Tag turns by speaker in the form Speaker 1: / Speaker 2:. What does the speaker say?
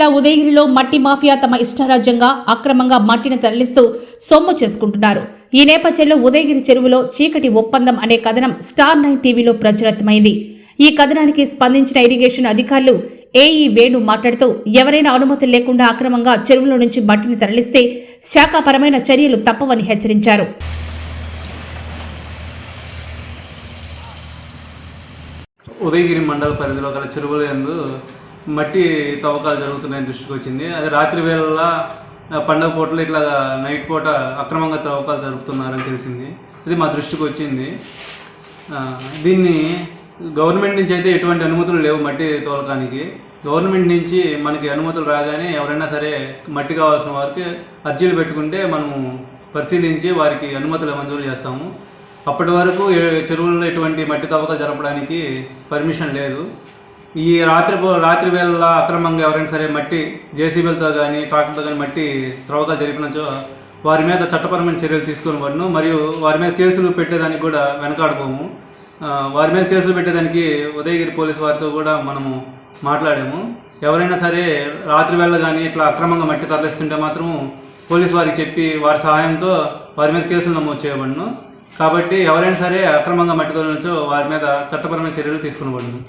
Speaker 1: ఇలా ఉదయగిరిలో మట్టి మాఫియా తమ ఇష్టారాజ్యంగా అక్రమంగా మట్టిని తరలిస్తూ సొమ్ము చేసుకుంటున్నారు. ఈ నేపథ్యంలో ఉదయగిరి చెరువులో చీకటి ఒప్పందం అనే కథనం స్టార్ నైన్ టీవీలో ప్రచురితమైంది. ఈ కథనానికి స్పందించిన ఇరిగేషన్ అధికారులు ఏఈ వేణు మాట్లాడుతూ ఎవరైనా అనుమతి లేకుండా అక్రమంగా చెరువుల నుంచి మట్టిని తరలిస్తే శాఖాపరమైన చర్యలు తప్పవని హెచ్చరించారు.
Speaker 2: ఉదయగిరి మండల పరిధిలో గల చెరువుల మట్టి తవ్వకాలు జరుగుతున్నాయని దృష్టికి వచ్చింది. అదే రాత్రి వేళ పండగ పూటలో ఇట్లా నైట్ పూట అక్రమంగా తవ్వకాలు జరుపుతున్నారని తెలిసింది. ఇది మా దృష్టికి వచ్చింది. దీన్ని గవర్నమెంట్ నుంచి అయితే ఎటువంటి అనుమతులు లేవు మట్టి తోలకానికి గవర్నమెంట్ నుంచి మనకి అనుమతులు రాగానే ఎవరైనా సరే మట్టి కావాల్సిన వారికి అర్జీలు పెట్టుకుంటే మనము పరిశీలించి వారికి అనుమతులు మంజూరు చేస్తాము. అప్పటి వరకు చెరువుల్లో ఎటువంటి మట్టి తవ్వకాలు జరపడానికి పర్మిషన్ లేదు. ఈ రాత్రి రాత్రి వేళ అక్రమంగా ఎవరైనా సరే మట్టి జేసీబీలతో కానీ ట్రాక్టర్తో కానీ మట్టి త్రవ్వకాలు జరిపినచో వారి మీద చట్టపరమైన చర్యలు తీసుకొని మరియు వారి మీద కేసులు పెట్టేదానికి కూడా వెనకాడబోము. వారి మీద కేసులు పెట్టేదానికి ఉదయగిరి పోలీస్ వారితో కూడా మనము మాట్లాడాము. ఎవరైనా సరే రాత్రి వేళ కానీ ఇట్లా అక్రమంగా మట్టి తరలిస్తుంటే మాత్రం పోలీస్ వారికి చెప్పి వారి సహాయంతో వారి మీద కేసులు నమోదు చేయబడును. కాబట్టి ఎవరైనా సరే అక్రమంగా మట్టి తొలగించో వారి మీద చట్టపరమైన చర్యలు తీసుకునబడును